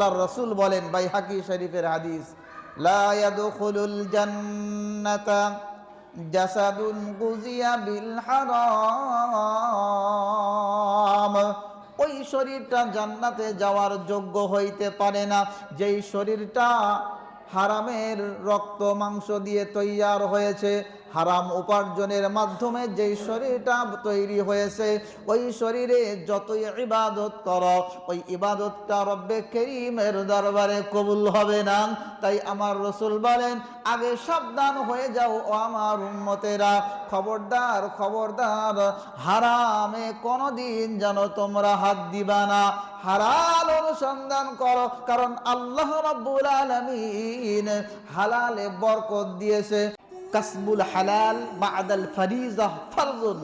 আল্লাহর রসুল বলেন বাই হাকি শরীফের হাদিস, লা ইয়াদখুলুল জান্নাতা জাসাদুন গুজিয়া বিল ওই শরীরটা জান্নাতে যাওয়ার যোগ্য হইতে পারে না। যেই শরীরটা হারামের রক্ত মাংস দিয়ে তৈয়ার হয়েছে হারাম উপার্জনের মাধ্যমে যেই শরীরটা তৈরি হয়েছে, ওই শরীরে যতই ইবাদত করো, ওই ইবাদতটা রব্বে করিমের দরবারে কবুল হবে না। তাই আমার রসুল বলেন, আগে সাবধান হয়ে যাও ও আমার উন্মতেরা খবরদার খবরদার, হারামে কোনোদিন যেন তোমরা হাত দিবা না। হারাল অনুসন্ধান করো, কারণ আল্লাহ রাব্বুল আলামিন হালালে বরকত দিয়েছে। কাসবুল হালাল বাদাল ফারিজা ফারজুন।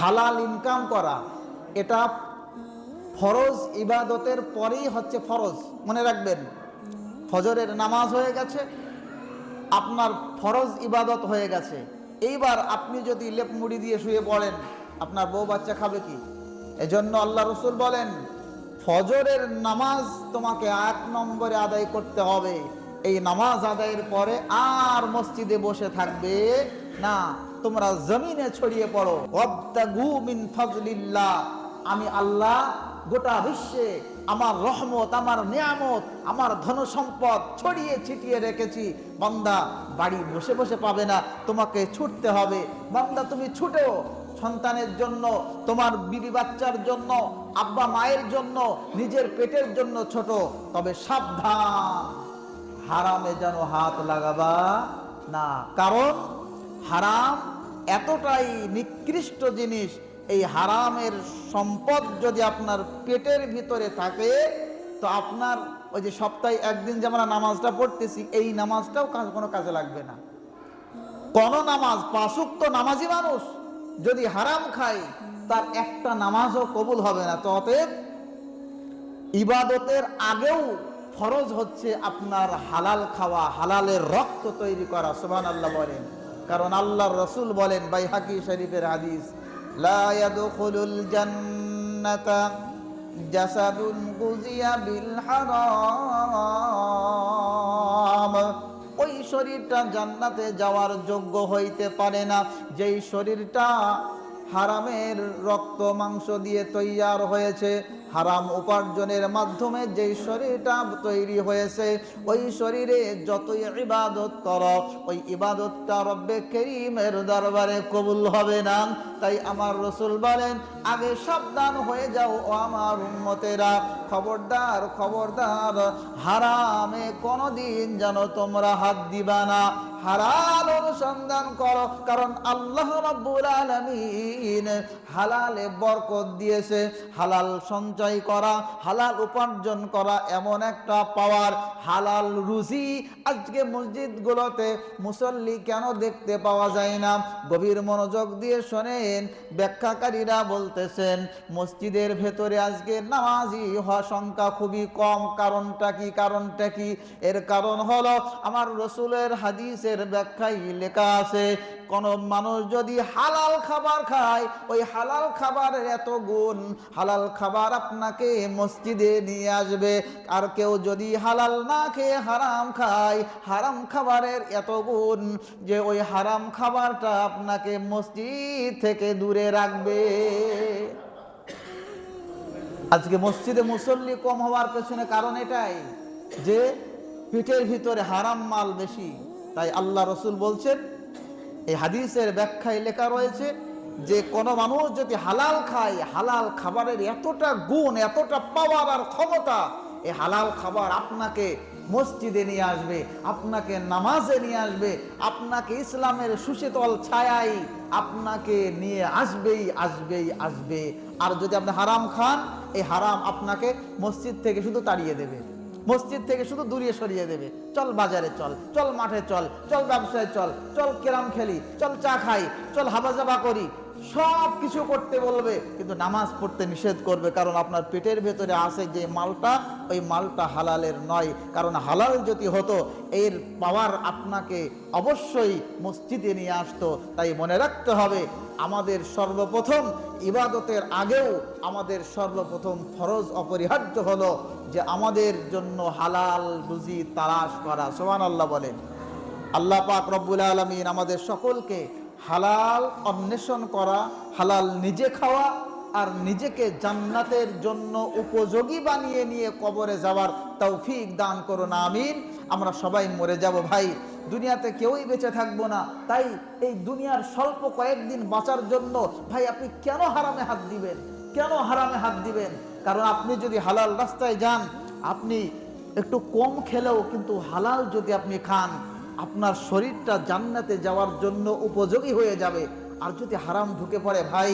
হালাল ইনকাম করা, এটা ফরজ, ইবাদতের পরেই হচ্ছে ফরজ। মনে রাখবেন, ফজরের নামাজ হয়ে গেছে, আপনার ফরজ ইবাদত হয়ে গেছে। এইবার আপনি যদি লেপ মুড়ি দিয়ে শুয়ে পড়েন, আপনার বউ বাচ্চা খাবে কি? এজন্য আল্লাহ রসুল বলেন, ফজরের নামাজ তোমাকে এক নম্বরে আদায় করতে হবে। এই নামাজ আদায়ের পরে আর মসজিদে বসে থাকবে না। তোমরা জমিনে ছড়িয়ে পড়ো। মিন আমি আল্লাহ গোটা বিশ্বে আমার রহমত, আমার নিয়ামত, আমার ধন সম্পদ ছড়িয়ে ছিটিয়ে রেখেছি। বান্দা বাড়ি বসে বসে পাবে না, তোমাকে ছুটতে হবে। বান্দা, তুমি ছুটো। সন্তানের জন্য, তোমার বিবি বাচ্চার জন্য, আব্বা মায়ের জন্য, নিজের পেটের জন্য ছোট। তবে সাবধান। হারামে যেন হাত লাগাবা না। কারণ হারাম এতটাই নিকৃষ্ট জিনিস। এই হারামের সম্পদ যদি আপনার পেটের ভিতরে থাকে, তো আপনার ওই যে সপ্তাহে একদিন যে আমরা নামাজটা পড়তেছি, এই নামাজটাও কোনো কাজে লাগবে না। কোন নামাজ পাশুক্ত নামাজি মানুষ যদি হারাম খায়, তার একটা নামাজও কবুল হবে না। তো অতএব ইবাদতের আগেও ফরজ হচ্ছে আপনার হালাল খাওয়া, হালালের রক্ত তৈরি করা সুবহান আল্লাহ বলেন। কারণ আল্লাহর রসুল বলেন বাই হাকি শরীফের হাদিস ওই শরীরটা জান্নাতে যাওয়ার যোগ্য হইতে পারে না। যেই শরীরটা হারামের রক্ত মাংস দিয়ে তৈয়ার হয়েছে। হারাম উপার্জনের মাধ্যমে যেই শরীরটা তৈরি হয়েছে, ওই শরীরে যতই ইবাদত করো, ওই ইবাদতটা রব্বে করিমের দরবারে কবুল হবে না। তাই আমার রসুল বলেন, আগে সাবধান হয়ে যাও ও আমার উন্মতেরা খবরদার খবরদার, হারামে কোনোদিন যেন তোমরা হাত দিবা না। হালাল অনুসন্ধান করো, কারণ আল্লাহ রাব্বুল আলামিন হালালে বরকত দিয়েছে। হালাল সঞ্চয় করা, হালাল উপার্জন করা এমন একটা পাওয়ার হালাল রুজি আজকে মসজিদগুলোতে মুসল্লি কেন দেখতে পাওয়া যায় না? গভীর মনোযোগ দিয়ে শোনেন, ব্যাখ্যাকারীরা বলতেছেন, মসজিদের ভেতরে আজকে নামাজি হওয়া সংখ্যা খুবই কম। কারণটা কি? কারণটা কি? এর কারণ হলো, আমার রসুলের হাদিসের ব্যাখ্যায় লেখা আছে, কোন মানুষ যদি হালাল খাবার খায়, ওই হালাল খাবারের এত গুণ, হালাল খাবার আপনাকে মসজিদে নিয়ে আসবে। আর কেউ যদি হালাল না খেয়ে হারাম খায়, হারাম খাবারের এত গুণ যে ওই হারাম খাবারটা আপনাকে মসজিদ থেকে দূরে রাখবে। আজকে মসজিদে মুসল্লি কম হওয়ার পেছনে কারণ এটাই যে পিঠের ভিতরে হারাম মাল বেশি। তাই আল্লাহ রসুল বলছেন, এই হাদিসের ব্যাখ্যায় লেখা রয়েছে যে কোন মানুষ যদি হালাল খায়, হালাল খাবারের এতটা গুণ, এতটা পাওয়ার আর ক্ষমতা এই হালাল খাবার আপনাকে মসজিদে নিয়ে আসবে, আপনাকে নামাজে নিয়ে আসবে, আপনাকে ইসলামের সুশীতল ছায়াই আপনাকে নিয়ে আসবেই আসবেই, আসবে। আর যদি আপনি হারাম খান, এই হারাম আপনাকে মসজিদ থেকে শুধু তাড়িয়ে দেবে। মসজিদ থেকে শুধু দূরিয়ে সরিয়ে দেবে। চল বাজারে চল চল মাঠে চল চল ব্যবসায় চল চল কেরাম খেলি, চল চা খাই, চল হাবাজাবা করি সব কিছু করতে বলবে, কিন্তু নামাজ পড়তে নিষেধ করবে, কারণ আপনার পেটের ভেতরে আছে যে মালটা, ওই মালটা হালালের নয়। কারণ হালাল যদি হতো, এর পাওয়ার আপনাকে অবশ্যই মসজিদে নিয়ে আসতো। তাই মনে রাখতে হবে, আমাদের সর্বপ্রথম ইবাদতের আগেও আমাদের সর্বপ্রথম ফরজ অপরিহার্য হলো যে আমাদের জন্য হালাল রুজি তালাশ করা। সোমান আল্লাহ বলেন। আল্লাহ পাক রব্বুল আলমিন আমাদের সকলকে হালাল অন্বেষণ করা, হালাল নিজে খাওয়া আর নিজেকে জান্নাতের জন্য উপযোগী বানিয়ে নিয়ে কবরে যাওয়ার তৌফিক দান করুন, আমিন। আমরা সবাই মরে যাব ভাই, দুনিয়াতে কেউই বেঁচে থাকব না। তাই এই দুনিয়ার স্বল্প কয়েকদিন বাঁচার জন্য ভাই আপনি কেন হারামে হাত দিবেন? কেন হারামে হাত দিবেন? কারণ আপনি যদি হালাল রাস্তায় যান, আপনি একটু কম খেলেও কিন্তু হালাল যদি আপনি খান আপনার শরীরটা জান্নাতে যাওয়ার জন্য উপযোগী হয়ে যাবে। আর যদি হারাম ঢুকে পড়ে, ভাই,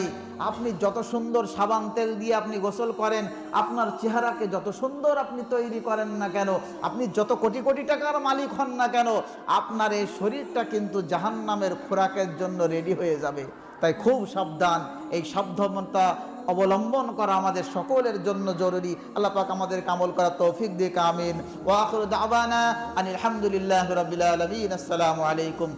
আপনি যত সুন্দর সাবান তেল দিয়ে আপনি গোসল করেন, আপনার চেহারাকে যত সুন্দর আপনি তৈরি করেন না কেন, আপনি যত কোটি কোটি টাকার মালিক হন না কেন, আপনার এই শরীরটা কিন্তু জাহান্নামের খোরাকের জন্য রেডি হয়ে যাবে। তাই খুব সাবধান এই সাবধানতা অবলম্বন করা আমাদের সকলের জন্য জরুরি। আল্লাহ পাক আমাদের কামল করা তৌফিক দিয়ে কামিন ওয়াকুর দাবানা আনিল হামদুলিল্লাহ আলামিন। আসসালামু আলাইকুম।